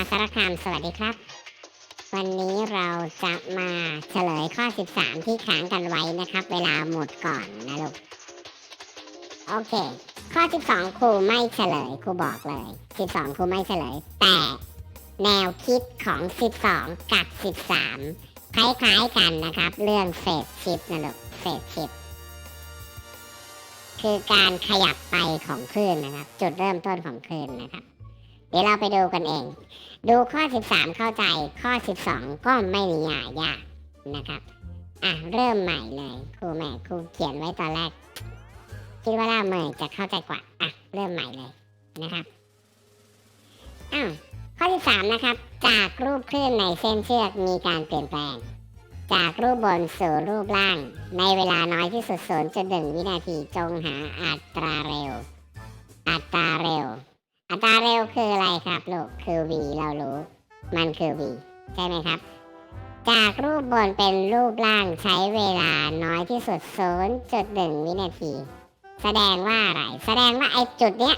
าสารคามสวัสดีครับ วันนี้เราจะมาเฉลยข้อ 13 ที่ค้างกันไว้นะครับ เวลาหมดก่อนนะลูก โอเค ข้อ 12 ครูไม่เฉลย ครูบอกเลย 12 ครูไม่เฉลย แต่แนวคิดของ 12 กับ 13 คล้ายๆกันนะครับ เรื่องเฟสชิปนะลูกเฟสชิปคือการขยับไปของคลื่นนะครับ จุดเริ่มต้นของคลื่นนะครับ เดี๋ยวเราไปดูกันเอง ดูข้อ 13 เข้าใจข้อ 12 ก็ไม่มียายากนะครับ อะ เริ่มใหม่เลยครูแม่ครูเขียนไว้ตอนแรก คิดว่าล่าเมยจะเข้าใจกว่า อะ เริ่มใหม่เลยนะครับอ้าวข้อ 13 นะครับ จากรูปคลื่นในเส้นเชือกมีการเปลี่ยนแปลง จากรูปบนสู่รูปล่าง ในเวลาน้อยที่สุด0.1วินาทีจงหาอัตราเร็ว อัตราเร็ว อัตราเร็วคืออะไรครับลูก คือ v เรารู้ มันคือ v ใช่ไหมครับ จากรูปบนเป็นรูปล่างใช้เวลาน้อยที่สุด 0.1 วินาที แสดงว่าอะไร แสดงว่าไอ้จุดเนี้ย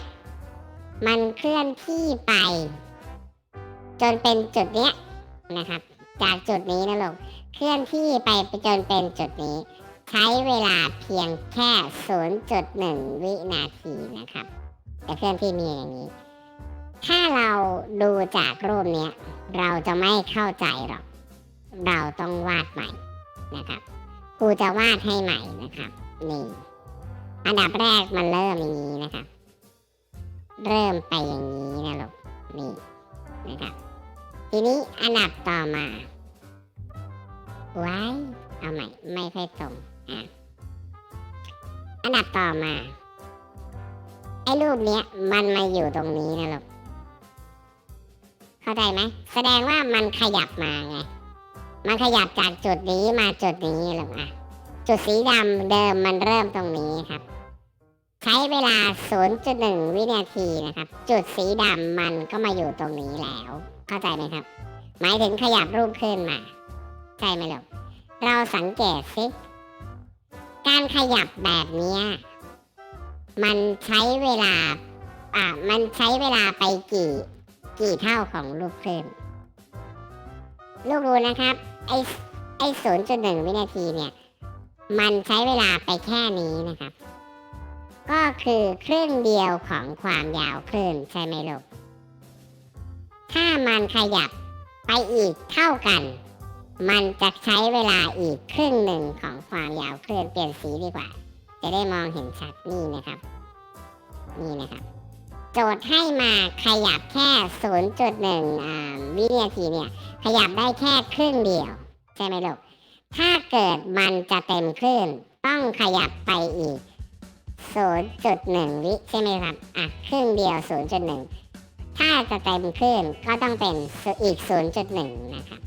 มันเคลื่อนที่ไป จนเป็นจุดเนี้ยนะครับ จากจุดนี้นะลูก เคลื่อนที่ไปจนเป็นจุดนี้ ใช้เวลาเพียงแค่ 0.1 วินาทีนะครับแต่เคลื่อนที่มีอย่างนี้ ถ้าเราดูจากรูปเนี้ยเราจะไม่เข้าใจหรอก เราต้องวาดใหม่นะครับครูจะวาดให้ใหม่นะครับนี่อันดับแรกมันเริ่มอย่างนี้นะครับ เริ่มไปอย่างนี้นะลูกนี่นะครับ ทีนี้อันดับต่อมาไว้เอาใหม่ไม่ค่อยตรงอะอันดับต่อมาไอ้รูปเนี้ยมันมาอยู่ตรงนี้นะลูก เข้าใจไหมแสดงว่ามันขยับมาไง มันขยับจากจุดนี้มาจุดนี้หรอกอะ จุดสีดำเดิมมันเริ่มตรงนี้ครับ ใช้เวลา 0.1 วินาทีนะครับ จุดสีดำมันก็มาอยู่ตรงนี้แล้ว เข้าใจไหมครับ หมายถึงขยับรูปขึ้นมา ใช่ไหมลูกเราสังเกตสิ การขยับแบบนี้มันใช้เวลา อ่ามันใช้เวลาไปกี่ กี่เท่าของลูกคลื่นลูกรู้นะครับ ไอไอศูนย์จุดหนึ่งวินาทีเนี่ย มันใช้เวลาไปแค่นี้นะครับ ก็คือครึ่งเดียวของความยาวคลื่นใช่ไหมลูก ถ้ามันขยับไปอีกเท่ากัน มันจะใช้เวลาอีกครึ่งหนึ่งของความยาวคลื่นเปลี่ยนสีดีกว่า จะได้มองเห็นชัดนี่นะครับ นี่นะครับ โจทย์ให้มาขยับแค่ 0.1 วินาทีเนี่ย ขยับได้แค่ครึ่งเดียว ใช่ไหมลูก ถ้าเกิดมันจะเต็มคลื่น ต้องขยับไปอีก 0.1 วิใช่ไหมครับ อะ ครึ่งเดียว 0.1 ถ้าจะเต็มคลื่นก็ต้องเป็นอีก 0.1 นะครับ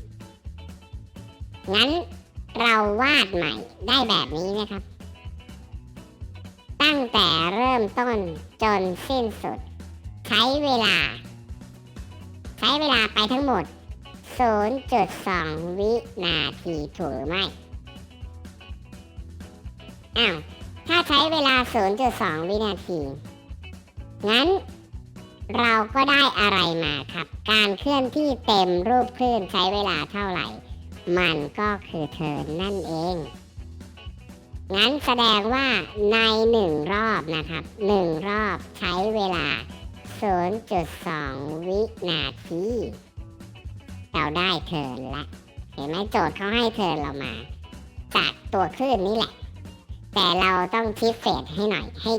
งั้นเราวาดใหม่ได้แบบนี้นะครับ ตั้งแต่เริ่มต้นจนสิ้นสุด ช้เวลา ใช้เวลาไปทั้งหมด 0.2 วินาทีถูกหรือไม่ อ้าว ถ้าใช้เวลา 0.2 วินาที งั้นเราก็ได้อะไรมาครับ การเคลื่อนที่เต็มรูปคลื่นใช้เวลาเท่าไหร่ มันก็คือเทิร์นนั่นเอง งั้นแสดงว่าในหนึ่งรอบนะครับหนึ่งรอบใช้เวลา 0.2 วินาทีเราได้เทิร์นละ เห็นไหมโจทย์เขาให้เทิร์นเรามา จากตัวคลื่นนี่แหละ แต่เราต้องชิปเฟดให้หน่อยให้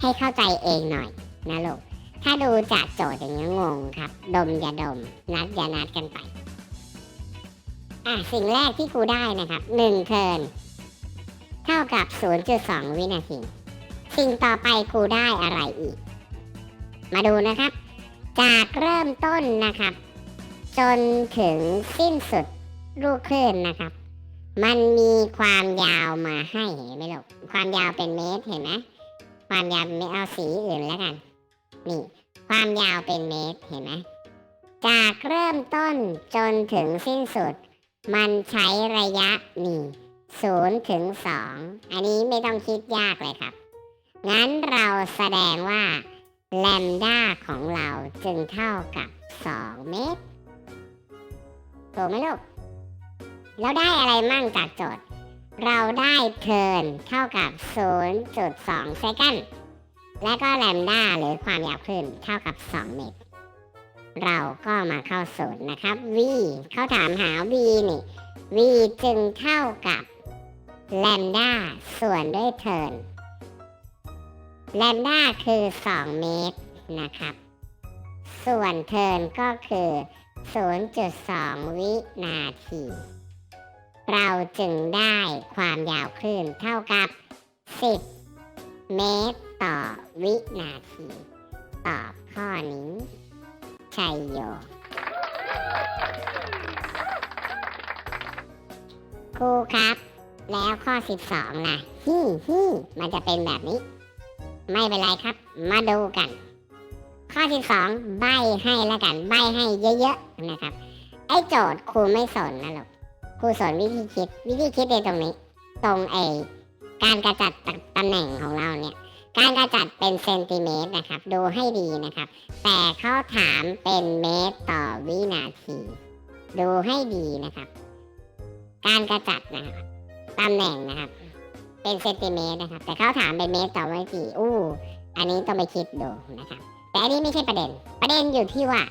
ให้เข้าใจเองหน่อยนะลูก ถ้าดูจากโจทย์อย่างนี้งงครับ ดมอย่าดม นัดอย่านัดกันไป อะ สิ่งแรกที่ครูได้นะครับหนึ่งเทิร์นเท่ากับ 0.2 วินาที สิ่งต่อไปครูได้อะไรอีก มาดูนะครับ จากเริ่มต้นนะครับ จนถึงสิ้นสุดลูกคลื่นนะครับ มันมีความยาวมาให้เห็นไหมลูกความยาวเป็นเมตรเห็นไหมความยาวเป็นเมตรเอาสีอื่นแล้วกัน นี่ ความยาวเป็นเมตรเห็นไหมจากเริ่มต้นจนถึงสิ้นสุด มันใช้ระยะนี่ศูนย์ถึงสองอันนี้ไม่ต้องคิดยากเลยครับ งั้นเราแสดงว่า แลมด้าของเราจึงเท่ากับ 2 เมตรถูกไหมลูกเราได้อะไรมั่งจากโจทย์ เราได้เทิร์นเท่ากับ 0.2 เซคันและก็แลมด้าหรือความยาวคลื่นเท่ากับ 2 เมตร เราก็มาเข้าสูตรนะครับ v เขาถามหา v นี่ v จึงเท่ากับแลมด้าส่วนด้วยเทิร์น แลมด้าคือ 2 เมตรนะครับ ส่วนเทิร์นก็คือ 0.2 วินาที เราจึงได้ความยาวคลื่นเท่ากับ 10 เมตรต่อวินาที ตอบข้อนี้ ชัยโยครูครับ แล้วข้อ 12ล่ะ ฮี่ฮี่มันจะเป็นแบบนี้ ไม่เป็นไรครับ มาดูกัน ข้อ12ใบให้แล้วกัน ใบให้เยอะๆนะครับ ไอ้โจทย์ครูไม่สนนะลูกครูสอนวิธีคิด วิธีคิดในตรงนี้ ตรงไอการกระจัดตตำแหน่งของเราเนี่ย การกระจัดเป็นเซนติเมตรนะครับ ดูให้ดีนะครับ แต่เขาถามเป็นเมตรต่อวินาที ดูให้ดีนะครับ การกระจัดนะครับตำแหน่งนะครับ เป็นเซนติเมตรนะครับ แต่เขาถามเป็นเมตรต่อวินาทีอู้ อันนี้ต้องไปคิดดูนะครับ แต่อันนี้ไม่ใช่ประเด็น ประเด็นอยู่ที่ว่า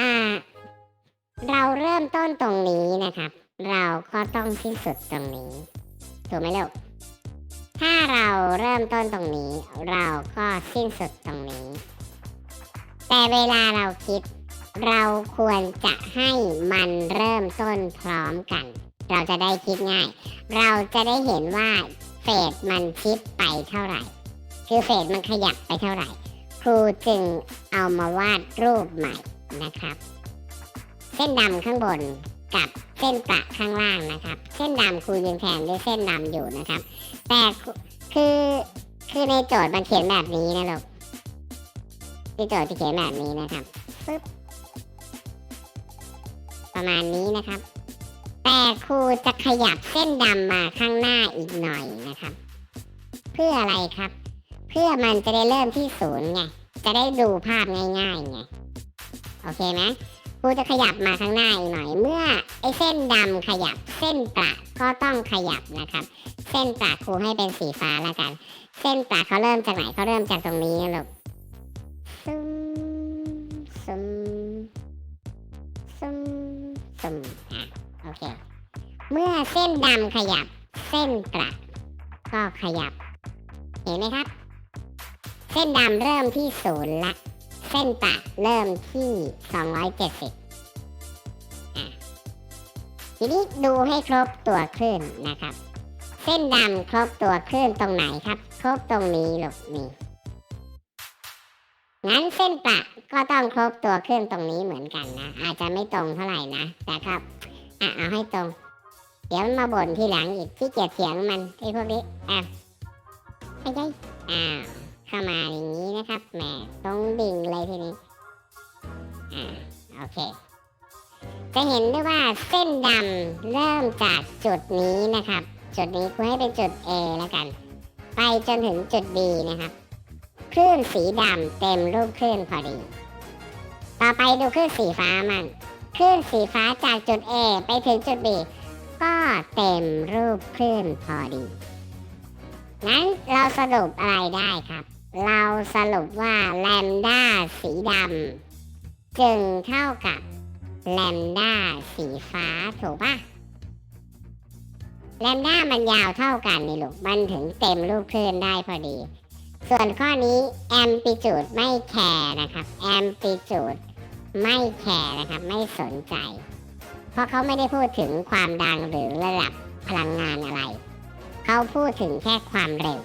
อ่า เราเริ่มต้นตรงนี้นะครับ เราก็ต้องสิ้นสุดตรงนี้ ถูกไหมลูก ถ้าเราเริ่มต้นตรงนี้ เราก็สิ้นสุดตรงนี้ แต่เวลาเราคิด เราควรจะให้มันเริ่มต้นพร้อมกัน เราจะได้คิดง่าย เราจะได้เห็นว่าเฟสมันชิปไปเท่าไหร่ คือเฟสมันขยับไปเท่าไหร่ ครูจึงเอามาวาดรูปใหม่นะครับ เส้นดำข้างบนกับเส้นประข้างล่างนะครับ เส้นดำครูยังแทนด้วยเส้นดำอยู่นะครับ แต่คือคือในโจทย์มันเขียนแบบนี้นะลูกที่โจทย์จะเขียนแบบนี้นะครับปึ๊บประมาณนี้นะครับ แต่ครูจะขยับเส้นดำมาข้างหน้าอีกหน่อยนะครับ เพื่ออะไรครับ เพื่อมันจะได้เริ่มที่ศูนย์ไงจะได้ดูภาพง่ายๆไงโอเคไหมครูจะขยับมาข้างหน้าอีกหน่อย เมื่อไอ้เส้นดำขยับเส้นประก็ต้องขยับนะครับ เส้นประครูให้เป็นสีฟ้าแล้วกัน เส้นประเขาเริ่มจากไหนเขาเริ่มจากตรงนี้ลูก เมื่อเส้นดำขยับ เส้นประก็ขยับ เห็นไหมครับ เส้นดำเริ่มที่ศูนย์ละ เส้นประเริ่มที่ 270ทีนี้ดูให้ครบตัวคลื่นนะครับ เส้นดำครบตัวคลื่นตรงไหนครับ ครบตรงนี้หลูกนี่งั้นเส้นประก็ต้องครบตัวคลื่นตรงนี้เหมือนกันนะ อาจจะไม่ตรงเท่าไหร่นะ แต่ครับอะเอาให้ตรง เดี๋ยวมันมาบ่นทีหลังอีกที่เกียจเสียงมันไอ้พวกนี้อะไอ้ยัยอ้าวเข้ามาอย่างนี้นะครับแหมตรงดิ่งเลยทีนี้อ่าโอเค จะเห็นได้ว่าเส้นดำเริ่มจากจุดนี้นะครับ จุดนี้กูให้เป็นจุด A แล้วกัน ไปจนถึงจุด B นะครับคลื่นสีดำเต็มรูปคลื่นพอดี ต่อไปดูคลื่นสีฟ้ามันคลื่นสีฟ้าจากจุด A ไปถึงจุด B ก็เต็มรูปคลื่นพอดี งั้นเราสรุปอะไรได้ครับ เราสรุปว่าแลมด้าสีดำจึงเท่ากับแลมด้าสีฟ้าถูกปะแลมด้ามันยาวเท่ากันนี่ลูก มันถึงเต็มรูปคลื่นได้พอดี ส่วนข้อนี้แอมปิจูดไม่แคร์นะครับ แอมปิจูดไม่แคร์นะครับ ไม่สนใจ เพราะเขาไม่ได้พูดถึงความดังหรือระดับพลังงานอะไร เขาพูดถึงแค่ความเร็ว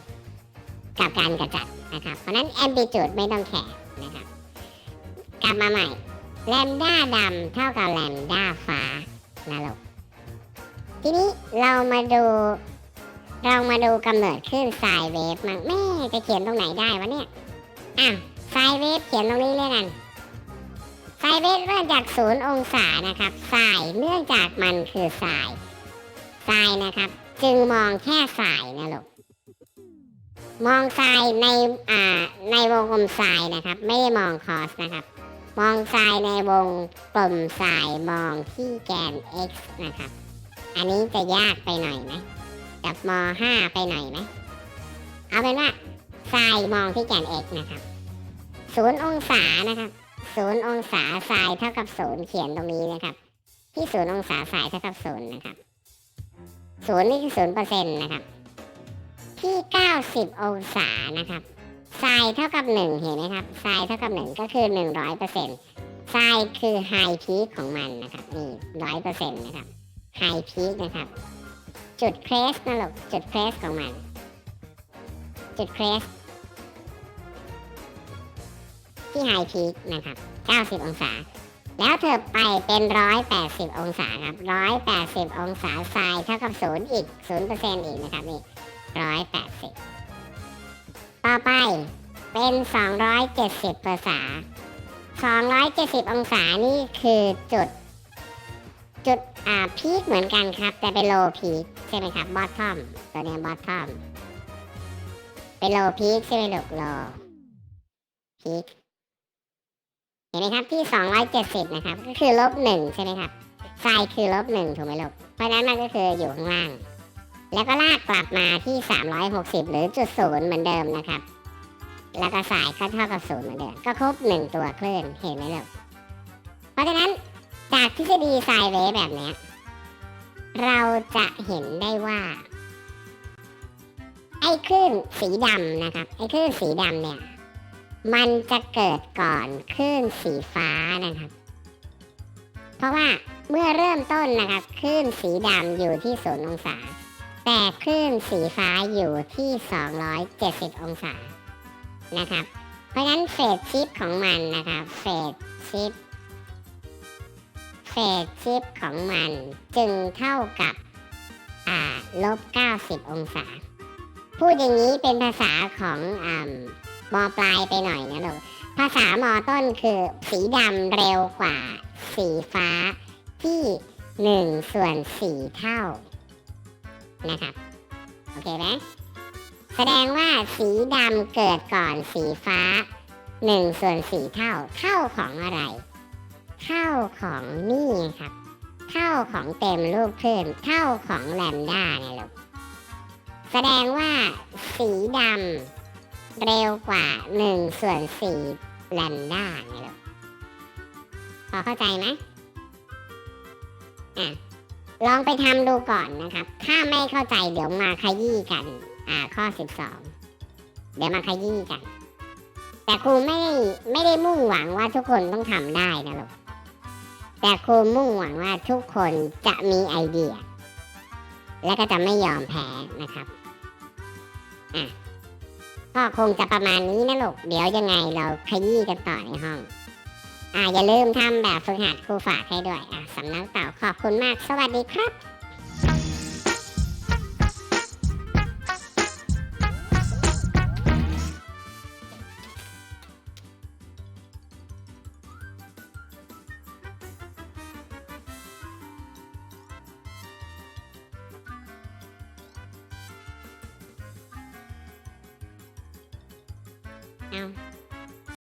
กับการกระจัดนะครับ เพราะนั้นแอมปิจูดไม่ต้องแคร์นะครับ กลับมาใหม่แลมด้าดำเท่ากับแลมด้าฟ้านะลูกทีนี้เรามาดู เรามาดูกำเนิดคลื่นไซน์เวฟมั่งแม่จะเขียนตรงไหนได้วะเนี่ย อะไซน์เวฟเขียนตรงนี้เลยกัน ไซเวฟเริ่มจากศูนย์องศานะครับไซน์เนื่องจากมันคือไซน์ไซน์นะครับ จึงมองแค่ไซน์นะลูกมองทรายในอ่าในวงกลมทรายนะครับ ไม่ได้มองคอสนะครับ มองทรายในวงกลมทรายมองที่แกน x นะครับ อันนี้จะยากไปหน่อยไหมกับม 5 ไปหน่อยไหมเอาเป็นว่าทรายมองที่แกน x นะครับศูนย์องศานะครับ ศูนย์องศาทรายเท่ากับศูนย์เขียนตรงนี้นะครับ ที่ศูนย์องศาทรายเท่ากับศูนย์นะครับศูนย์นี่คือศูนย์เปอร์เซ็นต์นะครับ ที่90องศานะครับทรายเท่ากับ1เห็นไหมครับทรายเท่ากับ1ก็คือ100เปอร์เซ็นต์ทรายคือไฮพีคของมันนะครับ นี่ร้อยเปอร์เซ็นต์นะครับไฮพีคนะครับ จุดเครสนะลูกจุดเครสของมัน จุดเครส ที่ไฮพีคนะครับ 90 องศา แล้วเธอไปเป็น 180 องศาครับ 180 องศาทรายเท่ากับ 0 อีก 0%อีกนะครับนี่ 180 ต่อไปเป็น 270 องศา 270 องศานี่คือจุด จุดอ่าพีคเหมือนกันครับ แต่เป็นโลพีคใช่ไหมครับบอททอมตัวนี้บอททอมเป็นโลพีคใช่ไหมลูกโลพีค ห็นไหมครับที่ 270 นะครับ ก็คือลบหนึ่งใช่ไหมครับไซคือลบหนึ่งถูกไหมลูกเพราะนั้นมันก็คืออยู่ข้างล่าง แล้วก็ลากกลับมาที่ 360 หรือจุดศูนย์เหมือนเดิมนะครับ แล้วก็สายก็เท่ากับศูนย์เหมือนเดิม ก็ครบหนึ่งตัวคลื่นเห็นไหมลูกเพราะฉะนั้นจากทฤษฎีไซเวฟแบบนี้ เราจะเห็นได้ว่า ไอ้คลื่นสีดำนะครับ ไอ้คลื่นสีดำเนี่ย มันจะเกิดก่อนคลื่นสีฟ้านะครับ เพราะว่าเมื่อเริ่มต้นนะครับคลื่นสีดำอยู่ที่ศูนย์องศา แต่คลื่นสีฟ้าอยู่ที่ 270 องศานะครับ เพราะฉะนั้นเฟสชิปของมันนะครับเฟสชิปเฟสชิปของมันจึงเท่ากับอ่าลบ 90 องศา พูดอย่างนี้เป็นภาษาของอ มอปลายไปหน่อยนะลูกภาษามอต้นคือสีดำเร็วกว่า สีฟ้าที่1ส่วน4เท่านะครับ โอเคไหมแสดงว่าสีดำเกิดก่อนสีฟ้า1ส่วน4เท่า เท่าของอะไร เท่าของนี่ครับ เท่าของเต็มรูปคลื่นเท่าของแลมด้าเนี่ยลูกแสดงว่าสีดำ เร็วกว่า1ส่วน4แลมด้าเนี่ยลูกพอเข้าใจไหมอะลองไปทำดูก่อนนะครับ ถ้าไม่เข้าใจเดี๋ยวมาขยี้กัน อ่า ข้อ 12 เดี๋ยวมาขยี้กัน แต่ครูไม่ไม่ได้มุ่งหวังว่าทุกคนต้องทำได้นะลูก แต่ครูมุ่งหวังว่าทุกคนจะมีไอเดีย และก็จะไม่ยอมแพ้นะครับ อะ ก็คงจะประมาณนี้นะลูก เดี๋ยวยังไงเราขยี้กันต่อในห้อง อ่าอย่าลืมทำแบบฝึกหัดครูฝากให้ด้วย อะสำนักเต่าขอบคุณมาก สวัสดีครับ